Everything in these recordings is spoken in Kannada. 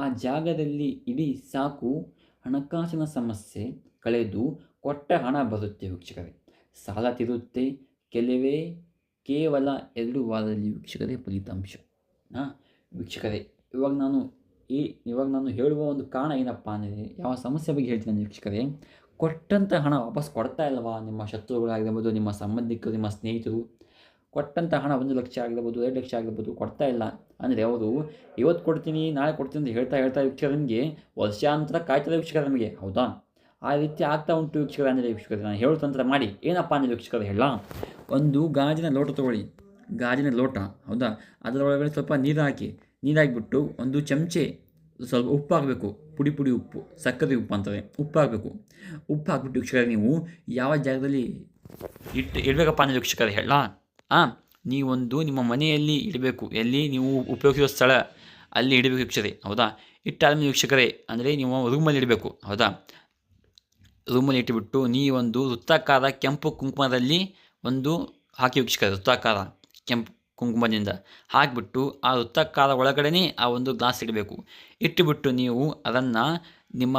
ಆ ಜಾಗದಲ್ಲಿ ಇಡೀ ಸಾಕು ಹಣಕಾಸಿನ ಸಮಸ್ಯೆ ಕಳೆದು ಕೊಟ್ಟ ಹಣ ಬರುತ್ತೆ ವೀಕ್ಷಕರೇ. ಸಾಲ ತಿರುತ್ತೆ. ಕೆಲವೇ ಕೇವಲ ಎರಡು ವಾರದಲ್ಲಿ ವೀಕ್ಷಕರೇ ಫಲಿತಾಂಶ. ಹಾಂ ವೀಕ್ಷಕರೇ, ಇವಾಗ ನಾನು ಈ, ಇವಾಗ ನಾನು ಹೇಳುವ ಒಂದು ಕಾರಣ ಏನಪ್ಪ ಅಂದರೆ, ಯಾವ ಸಮಸ್ಯೆ ಬಗ್ಗೆ ಹೇಳ್ತೀನಿ ವೀಕ್ಷಕರೇ ಕೊಟ್ಟಂಥ ಹಣ ವಾಪಸ್ ಕೊಡ್ತಾ ಇಲ್ಲವಾ ನಿಮ್ಮ ಶತ್ರುಗಳಾಗಿರ್ಬೋದು, ನಿಮ್ಮ ಸಂಬಂಧಿಕರು, ನಿಮ್ಮ ಸ್ನೇಹಿತರು ಕೊಟ್ಟಂಥ ಹಣ ಒಂದು ಲಕ್ಷ ಆಗಿರ್ಬೋದು, ಎರಡು ಲಕ್ಷ ಆಗಿರ್ಬೋದು ಕೊಡ್ತಾ ಇಲ್ಲ. ಅಂದರೆ ಅವರು ಇವತ್ತು ಕೊಡ್ತೀನಿ, ನಾಳೆ ಕೊಡ್ತೀನಿ ಅಂತ ಹೇಳ್ತಾ ಹೇಳ್ತಾ ವೀಕ್ಷಕರ ನಿಮಗೆ ವರ್ಷಾಂತರ ಕಾಯ್ತದೆ ವೀಕ್ಷಕರ ನಮಗೆ. ಹೌದಾ? ಆ ರೀತಿ ಆಗ್ತಾ ಉಂಟು ವೀಕ್ಷಕರ ಅಂದರೆ ವೀಕ್ಷಕರು, ನಾನು ಹೇಳೋ ತಂತ್ರ ಮಾಡಿ. ಏನಪ್ಪ ಅಂದರೆ ವೀಕ್ಷಕರು ಹೇಳ. ಒಂದು ಗಾಜಿನ ಲೋಟ ತೊಗೊಳ್ಳಿ. ಗಾಜಿನ ಲೋಟ, ಹೌದಾ? ಅದರೊಳಗಡೆ ಸ್ವಲ್ಪ ನೀರು ಹಾಕಿ, ನೀರು ಹಾಕಿಬಿಟ್ಟು ಒಂದು ಚಮಚೆ ಸ್ವಲ್ಪ ಉಪ್ಪು ಹಾಕಬೇಕು. ಪುಡಿ ಪುಡಿ ಉಪ್ಪು, ಸಕ್ಕರೆ ಉಪ್ಪು ಅಂತಾರೆ. ಉಪ್ಪು ಹಾಕಬೇಕು. ಉಪ್ಪು ಹಾಕ್ಬಿಟ್ಟು ವೀಕ್ಷಕರ ನೀವು ಯಾವ ಜಾಗದಲ್ಲಿ ಇಟ್ಟು ಇಡಬೇಕಪ್ಪ ಅಂದರೆ ವೀಕ್ಷಕರು ಹೇಳ. ಹಾಂ ನೀವೊಂದು ನಿಮ್ಮ ಮನೆಯಲ್ಲಿ ಇಡಬೇಕು. ಎಲ್ಲಿ ನೀವು ಉಪಯೋಗಿಸುವ ಸ್ಥಳ, ಅಲ್ಲಿ ಇಡಬೇಕು ವೀಕ್ಷಕರೇ ಹೌದಾ? ಇಟ್ಟಾದ್ಮೇಲೆ ವೀಕ್ಷಕರೇ, ಅಂದರೆ ನೀವು ರೂಮಲ್ಲಿ ಇಡಬೇಕು, ಹೌದಾ? ರೂಮಲ್ಲಿ ಇಟ್ಟುಬಿಟ್ಟು ನೀವೊಂದು ವೃತ್ತಾಕಾರ ಕೆಂಪು ಕುಂಕುಮದಲ್ಲಿ ಒಂದು ಹಾಕಿ ವೀಕ್ಷಕರೇ, ವೃತ್ತಾಕಾರ, ಕೆಂಪು ಕುಂಕುಮದಿಂದ ಹಾಕಿಬಿಟ್ಟು ಆ ವೃತ್ತಾಕಾರ ಒಳಗಡೆನೇ ಆ ಒಂದು ಗ್ಲಾಸ್ ಇಡಬೇಕು. ಇಟ್ಟುಬಿಟ್ಟು ನೀವು ಅದನ್ನು ನಿಮ್ಮ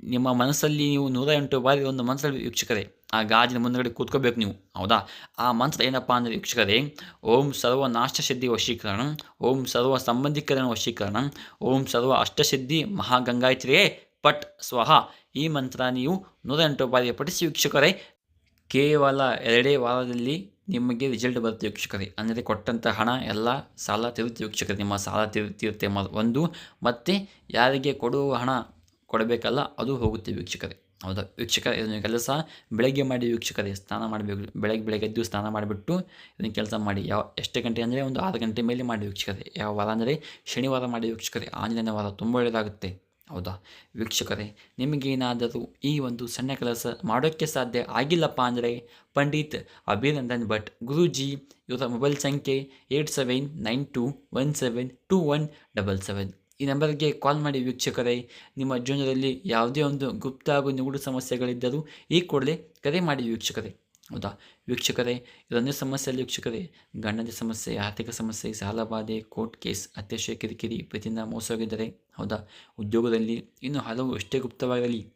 ನಿಮ್ಮ ಮನಸ್ಸಲ್ಲಿ ನೀವು ನೂರ ಎಂಟು ಬಾರಿ ಒಂದು ಮನಸ್ಸಲ್ಲಿ ವೀಕ್ಷಕರೇ, ಆ ಗಾಜಿನ ಮುಂದಗಡೆ ಕೂತ್ಕೋಬೇಕು ನೀವು. ಹೌದಾ? ಆ ಮಂತ್ರ ಏನಪ್ಪ ಅಂದರೆ ವೀಕ್ಷಕರೇ, ಓಂ ಸರ್ವ ನಾಷ್ಟಸಿದ್ಧಿ ವಶೀಕರಣ, ಓಂ ಸರ್ವ ಸಂಬಂಧಿಕರಣ ವಶೀಕರಣ, ಓಂ ಸರ್ವ ಅಷ್ಟಸಿದ್ಧಿ ಮಹಾಗಂಗಾಯತ್ರಿಯೇ ಪಟ್ ಸ್ವಹ. ಈ ಮಂತ್ರ ನೀವು ನೂರ ಎಂಟು ಬಾರಿ ಪಠಿಸಿ ವೀಕ್ಷಕರೇ, ಕೇವಲ ಎರಡೇ ವಾರದಲ್ಲಿ ನಿಮಗೆ ರಿಸಲ್ಟ್ ಬರುತ್ತೆ ವೀಕ್ಷಕರೇ. ಅಂದರೆ ಕೊಟ್ಟಂಥ ಹಣ, ಎಲ್ಲ ಸಾಲ ತಿರುತ್ತೆ ವೀಕ್ಷಕರೇ. ನಿಮ್ಮ ಸಾಲ ತಿರು, ತೀರುತ್ತೆ ಒಂದು, ಮತ್ತು ಯಾರಿಗೆ ಕೊಡುವ ಹಣ ಕೊಡಬೇಕಲ್ಲ, ಅದು ಹೋಗುತ್ತೆ ವೀಕ್ಷಕರೇ. ಹೌದಾ? ವೀಕ್ಷಕ ಇದನ್ನು ಕೆಲಸ ಬೆಳಗ್ಗೆ ಮಾಡಿ ವೀಕ್ಷಕರೇ, ಸ್ನಾನ ಮಾಡಬೇಕು. ಬೆಳಗ್ಗೆ ಬೆಳಗ್ಗೆ ಎದ್ದು ಸ್ನಾನ ಮಾಡಿಬಿಟ್ಟು ಇದನ್ನು ಕೆಲಸ ಮಾಡಿ. ಯಾವ, ಎಷ್ಟು ಗಂಟೆ ಅಂದರೆ ಒಂದು ಆರು ಗಂಟೆ ಮೇಲೆ ಮಾಡಿ ವೀಕ್ಷಕರೇ. ಯಾವ ವಾರ ಅಂದರೆ ಶನಿವಾರ ಮಾಡಿ ವೀಕ್ಷಕರೇ. ಆಂಜನೇಯ ವಾರ ತುಂಬ ಒಳ್ಳೆಯದಾಗುತ್ತೆ. ಹೌದಾ? ವೀಕ್ಷಕರೇ ನಿಮಗೇನಾದರೂ ಈ ಒಂದು ಸಣ್ಣ ಕೆಲಸ ಮಾಡೋಕ್ಕೆ ಸಾಧ್ಯ ಆಗಿಲ್ಲಪ್ಪ ಅಂದರೆ ಪಂಡಿತ್ ಅಭಿನಂದನ್ ಭಟ್, ಗುರೂಜಿ, ಇವರ ಮೊಬೈಲ್ ಸಂಖ್ಯೆ eight seven nine two one seven two one double seven. ಈ ನಂಬರ್ಗೆ ಕಾಲ್ ಮಾಡಿ ವೀಕ್ಷಕರೇ, ನಿಮ್ಮ ಜೀವನದಲ್ಲಿ ಯಾವುದೇ ಒಂದು ಗುಪ್ತ ಹಾಗೂ ನಿಗೂಢ ಸಮಸ್ಯೆಗಳಿದ್ದರೂ ಈ ಕೂಡಲೇ ಕರೆ ಮಾಡಿ ವೀಕ್ಷಕರೇ. ಹೌದಾ? ವೀಕ್ಷಕರೇ, ಇದೊಂದೇ ಸಮಸ್ಯೆಯಲ್ಲಿ ವೀಕ್ಷಕರೇ, ಗಂಡನ ಸಮಸ್ಯೆ, ಆರ್ಥಿಕ ಸಮಸ್ಯೆ ಸಾಲಬಾಧೆ ಕೋರ್ಟ್ ಕೇಸ್, ಅತ್ಯಾಶಯ ಕಿರಿಕಿರಿ ಮೋಸ ಮೋಸವಾಗಿದ್ದರೆ, ಹೌದಾ? ಉದ್ಯೋಗದಲ್ಲಿ ಇನ್ನೂ ಹಲವು ಎಷ್ಟೇ ಗುಪ್ತವಾಗಿರಲಿ